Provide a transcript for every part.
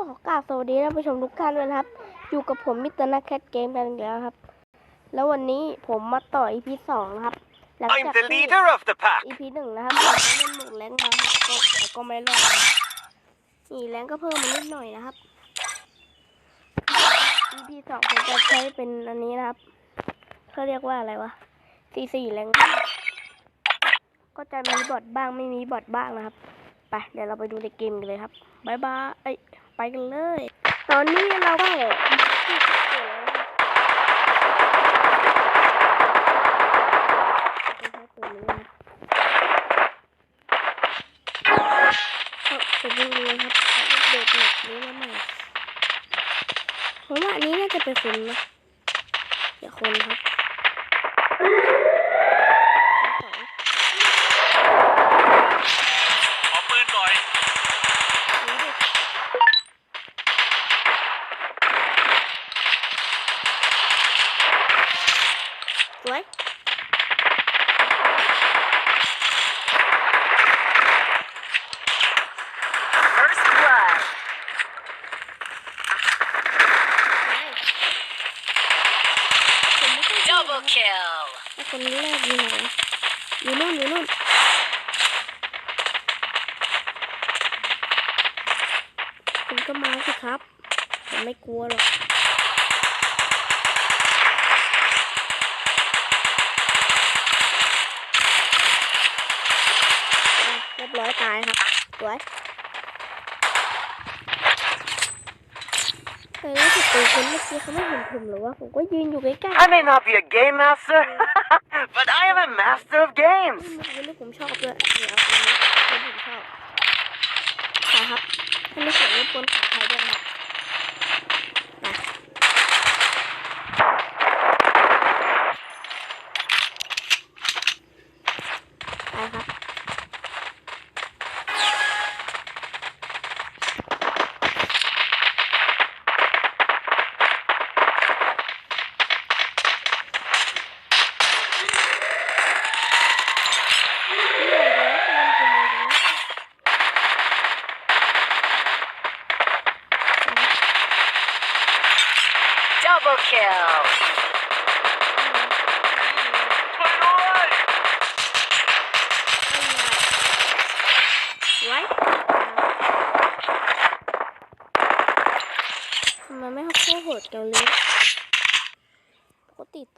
ก็ขอกราบสวัสดีท่านผู้ชมทุกท่านด้วยนะครับ อยู่กับผมมิสเตอร์นักแคทเกมกันอีกแล้วครับ แล้ววันนี้ผมมาต่อ EP สองนะครับ หลัง I'm จาก the ที่ leader of the pack. EP หนึ่งนะครับผมก็เล่นหมุนแรงมาครับก็แต่ก็ไม่รอดนะนี่แรงก็เพิ่มมานิดหน่อยนะครับ EP สองผมจะใช้เป็นอันนี้นะครับเขาเรียกว่าอะไรวะ C4 แรงก็จะมีบอทบ้างไม่มีบอทบ้างนะครับไปเดี๋ยวเราไปดูในเกมกันเลยครับบายบายเอ้ย ไปกันเลย ตอนนี้เราก็ที่นะครับจะใช้ตัวนี้นครับก็จะดูเลยครับอัปเดตแมปนี้มาใหม่ผมว่าอันนี้น่าจะเป็นคนนะเดี๋ยวคนครับสอง ขอปืนหน่อย นี่ดิส วย First blood. ผมไม่ค่อยชอบ Double kill. ไอ้คนแรกอยู่ไหนอยู่นู่นอยู่นู่นคุณก็มาสิครับผมไม่กลัวหรอก บร้อยตายครับสวยแต่รู้สึกตัวคนเมื่อกี้เขาไม่เห็นผมหรือว่าผมก็ยืนอยู่ใกล้ๆ I may not be a game master, but I am a master of games. มันเป็นเรื่องผมชอบด้วยเดี๋ยวเอาอันนี้อันนี้ผมชอบขายครับถ้าไม่ขายรบกวนขายไทยด้วยนะครับ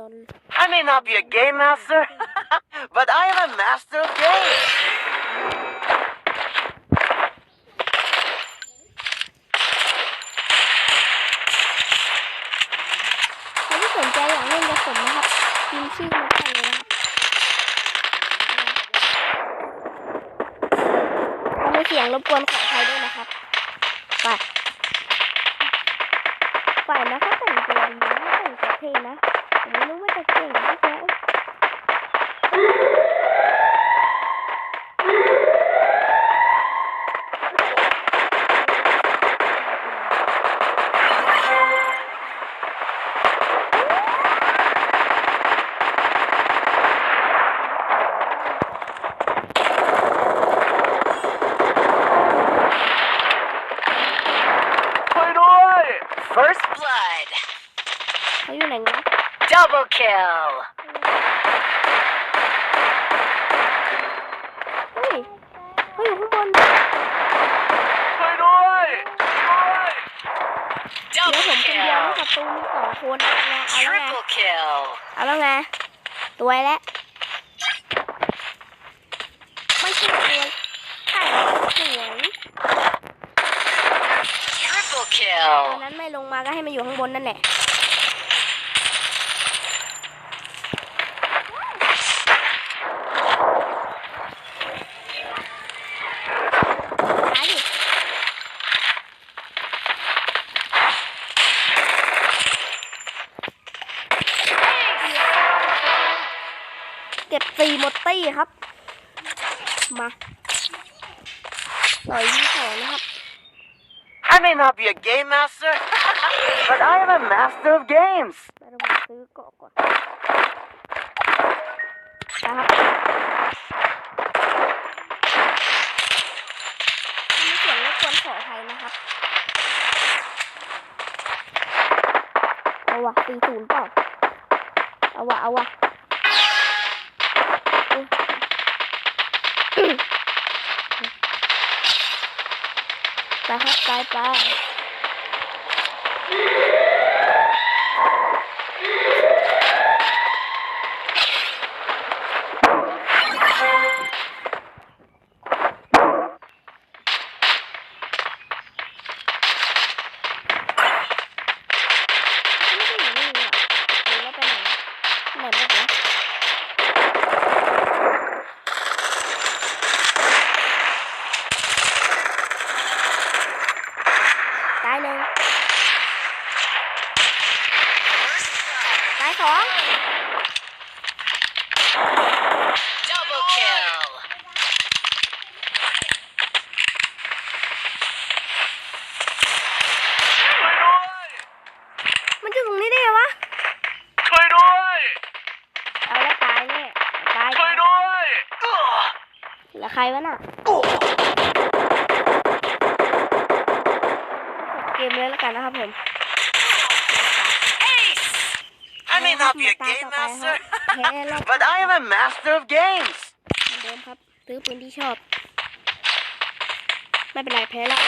อน I may not be a game master, but I am a master of games. ชื่อมาไปเลยนะครับถ้าไม่เสียงรบกวนขออภัยด้วยนะครับ ไปฝ่ายนะครับแต่งตัวดีนะแต่งตัวเท่นะผมไม่รู้ว่าจะเก่งไม่แค่ ช่วยด้วย First blood. เขาอยู่ไหนนะ Double kill. เฮ้ยเขาอยู่ข้างบน ช่วยด้วยเดี๋ยว Double ผมคนเดียว kill. กับตูมีสองคนเอาไงเอาแล้วไง Triple kill. เอาแล้วไงตัวแล้วไม่ใช่ตัวใช่สวย Triple ตอน kill. นั้นไม่ลงมาก็ให้มาอยู่ข้างบนนั่นแหละ เก็บสี่หมดตี้ครับ มาต่อยที่สองนะครับ I may not be a game master but I am a master of games ไาดูมาซื้อเก่อนเล่วนรวนขออภันะครับเอาวะตีศูนย์เปล่าเอาวะเอาวะ ไปครับไปไป ไม่ได้อยู่นี่นี่หว่าหรือว่าไปไหนไหนหมดวะตายหนึ่งตายสอง Double kill. มันจะตรงนี้ได้ไงวะ ช่วยด้วย เอาแล้วตายแน่ตาย ช่วยด้วย แล้ว ใครวะน่ะเกมเลยแล้วกันนะครับผม Ace. I may not be a ตา game ต่อไปครับ master แพ้รอบ but I am a master of games เหมือนเดิมครับซื้อปืนที่ชอบ ไม่เป็นไรแพ้แล้ว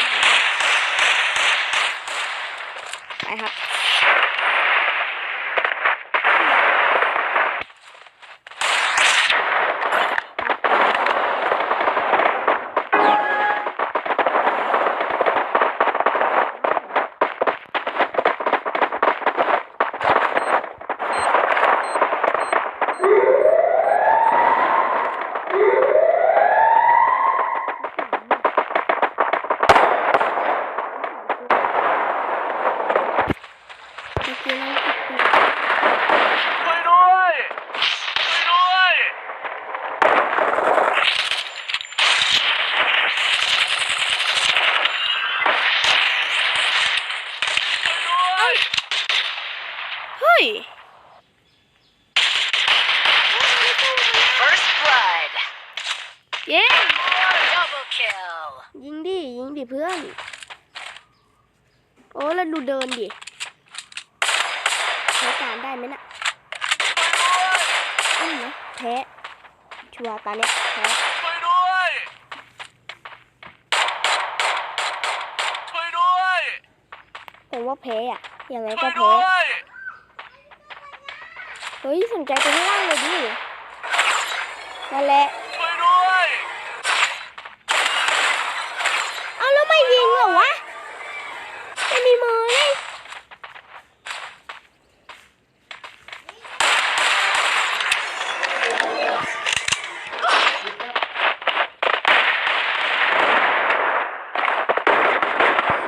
ไปครับ เมื่อกี้เราผิดตัว ช่วยด้วยช่วยด้วยช่วยด้วย เฮ้ย First blood. เย้ Double kill. ยิงดิยิงดิเพื่อน โอ้แล้วดูเดินดิใช้การได้ไหมน่ะอุ้มนะแพ้ชัวร์ตาเนี้ยแพ้ช่วยด้วย ช่วยด้วยผมว่าแพ้อะยังไงช่ก็วยแพ้ด้วยเฮ้ยสนใจไปข้างล่างเลยดินั่นแหละ ช่วยด้วย เอาแล้วไม่ยิงเหรอวะ ไม่มีมือเลย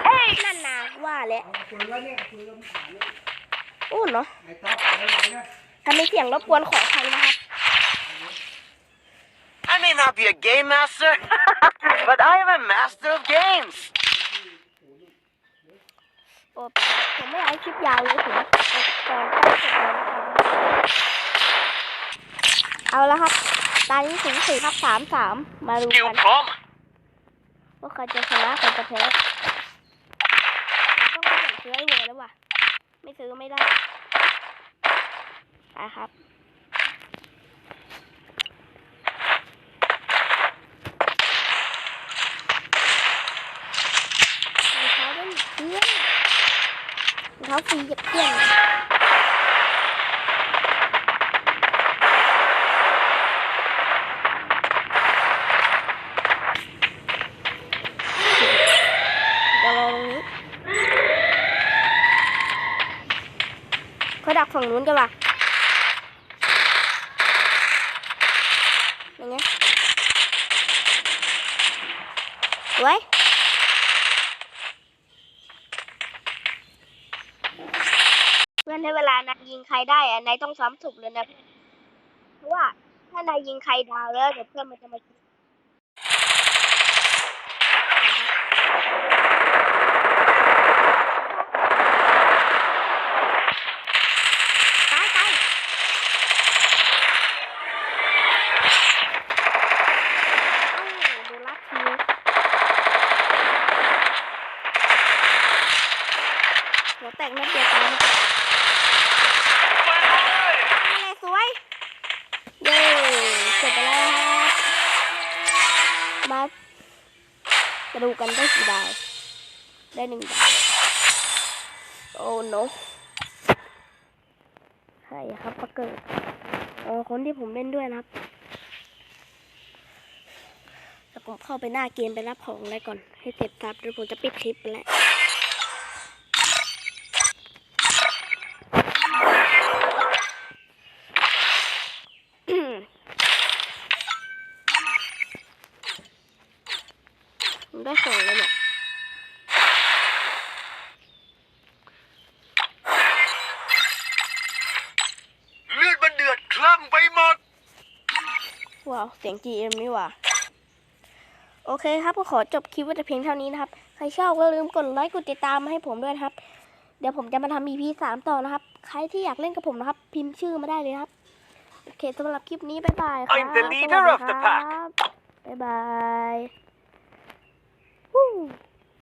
เอ้ยนั่นนา ว่าแล้วโอ้เนาะถ้ามีเสียงรบกวนขออภัยนะครับ I may not be a game master but I am a master of games โอ้ผมไม่เอาคลิปยาวเลยผมตอนใกล้จบแล้วนะครับเอาละครับ ตอนนี้ถึงสี่ครับสามสามมาดูคิวกันพร้อม ว่าใครจะชนะใครจะแพ้ต้องไปสั่ง ซื้อไอ้เวแล้วว่ะ ไม่ซื้อไม่ได้ไปครับรองเท้าด้วยเพื่อนรองเท้าฟรีกับเพื่อนจะรอตรงนี้เขาดักฝั่ งนู้นกันว่ะยังไงไว้เพื่อนให้เวลานายยิงใครได้อะนายต้องซ้ำถูกเลยนะ เพราะว่าถ้านายยิงใครดาวแล้วเดี๋ยวเพื่อนมันจะมายิงตายตายโอ้โดนลัดคิวหัวแตกนัดเดียวตาย มาดูกันได้กี่ดาว ได้หนึ่งดาว โอ้โนใช่ครับปะเกิดอ๋อคนที่ผมเล่นด้วยนะครับแต่ผมเข้าไปหน้าเกมไปรับของอะไรก่อน ให้เสร็จครับเดี๋ยวผมจะปิดคลิปไปแล้ว ผมได้ของแล้วเนี่ย เลือดมันเดือดคลั่งไปหมด ว้าวเสียง GM นี่หว่าโอเคครับก็ขอจบคลิปไว้แต่เพียงเท่านี้นะครับ ใครชอบก็ลืมกดไลค์กดติดตามมาให้ผมด้วยนะครับ เดี๋ยวผมจะมาทำ EP สามต่อนะครับ ใครที่อยากเล่นกับผมนะครับ พิมพ์ชื่อมาได้เลยนะครับ โอเคสำหรับคลิปนี้ บ๊ายบายครับ I'm the leader of the pack บ๊ายบาย